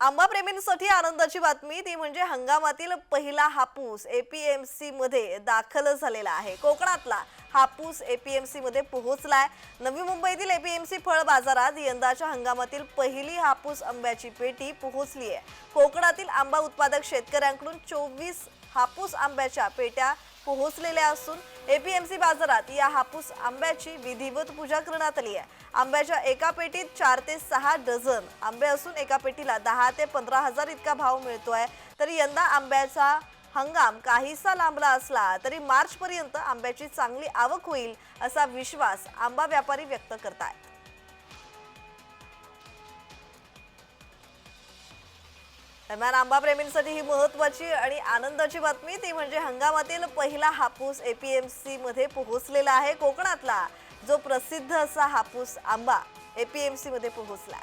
आंबा प्रेमींसाठी आनंदाची बातमी ती म्हणजे हंगामातील पहिला हापूस एपीएमसी मध्ये दाखल झालेला आहे. कोकणातला हापूस एपीएमसी मध्ये पोहोचलाय. नवी मुंबईतील एपीएमसी फळ बाजारात यंदाच्या हंगामातील पहिली हापूस आंब्याची पेटी पोहोचली आहे. कोकणातील आंबा उत्पादक शेतकऱ्यांकडून चोवीस हापूस आंब्याच्या पेट्या पोहोचलेल्या असून एपीएमसी बाजारात या हापूस आंब्याची विधिवत पूजा करण्यात आली आहे. आंब्याच्या एका पेटीत चार ते सहा डझन आंबे असून एका पेटीला दहा ते पंधरा हजार इतका भाव मिळतो आहे. तरी यंदा आंब्याचा हंगाम काहीसा लांबला असला तरी मार्चपर्यंत आंब्याची चांगली आवक होईल असा विश्वास आंबा व्यापारी व्यक्त करतायत. दरम्यान आंबा प्रेमींसाठी ही महत्वाची आणि आनंदाची बातमी. ती म्हणजे हंगामातील पहिला हापूस एपीएमसी मध्ये पोहोचलेला आहे. कोकणातला जो प्रसिद्ध असा हापूस आंबा एपीएमसी मध्ये पोहोचला.